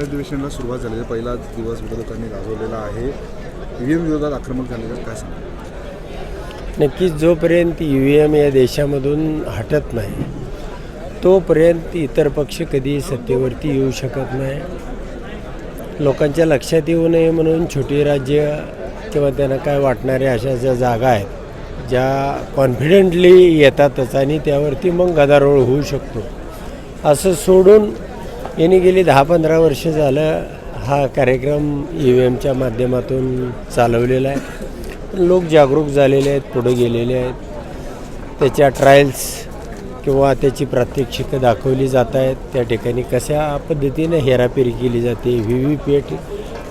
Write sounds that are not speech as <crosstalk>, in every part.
अधिवेशनाला सुरुवात झालेली म्हणजे पहिला दिवस विरोधकांनी गाजवलेला आहे. ईव्हीएम विरोधात आक्रमक झालेलं काय सांगा नक्कीच जोपर्यंत ई व्ही एम या देशामधून हटत नाही तोपर्यंत इतर पक्ष कधी सत्तेवरती येऊ शकत नाही. लोकांच्या लक्षात येऊ नये म्हणून छोटी राज्य किंवा त्यांना काय वाटणाऱ्या अशा ज्या जागा आहेत ज्या कॉन्फिडेंटली येतातच आणि त्यावरती मग गदारोळ होऊ शकतो. असं सोडून यांनी गेली दहा पंधरा वर्ष झालं हा कार्यक्रम ई व्ही एमच्या माध्यमातून चालवलेला आहे. पण लोक जागरूक झालेले आहेत पुढे गेलेले आहेत. त्याच्या ट्रायल्स किंवा त्याची प्रात्यक्षिकं दाखवली जात आहेत. त्या ठिकाणी कशा पद्धतीनं हेराफेरी केली जाते V V PAT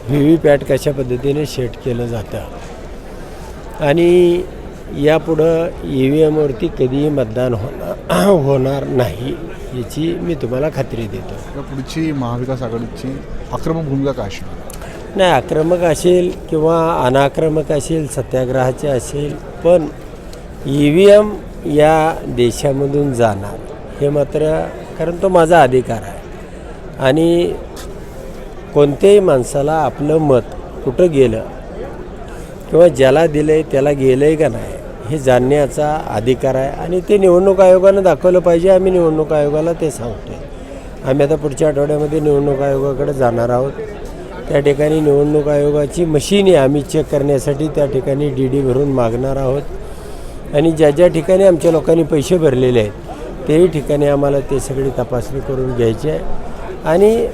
V V PAT कशा पद्धतीने सेट केलं जातं. आणि यापुढं ई व्ही एमवरती कधीही मतदान होणार <clears throat> होणार नाही. याची मी तुम्हाला खात्री देतो. तर पुढची महाविकास आघाडीची आक्रमक भूमिका काय असणार? नाही आक्रमक असेल किंवा अनाक्रमक असेल सत्याग्रहाचे असेल पण ई व्ही एम या देशामधून जाणार हे मात्र कारण तो माझा अधिकार आहे. आणि कोणत्याही माणसाला आपलं मत कुठं गेलं किंवा ज्याला दिलं आहे त्याला गेलं आहे का नाही हे जाणण्याचा अधिकार आहे आणि ते निवडणूक आयोगानं दाखवलं पाहिजे. आम्ही निवडणूक आयोगाला ते सांगतो आहे आम्ही आता पुढच्या आठवड्यामध्ये निवडणूक आयोगाकडे जाणार आहोत. त्या ठिकाणी निवडणूक आयोगाची मशीन आहे. आम्ही चेक करण्यासाठी त्या ठिकाणी डी डी भरून मागणार आहोत. आणि ज्या ज्या ठिकाणी आमच्या लोकांनी पैसे भरलेले आहेत तेही ठिकाणी आम्हाला ते सगळी तपासणी करून घ्यायची आहे. आणि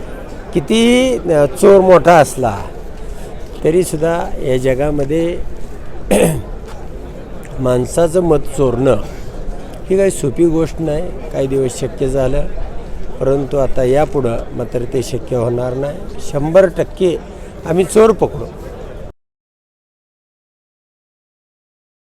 किती चोर मोठा असला तरीसुद्धा या जगामध्ये माणसाचं मत चोरणं ही काही सोपी गोष्ट नाही काही दिवस शक्य झालं. परंतु आता यापुढं मात्र ते शक्य होणार नाही. शंभर टक्के आम्ही चोर पकडू.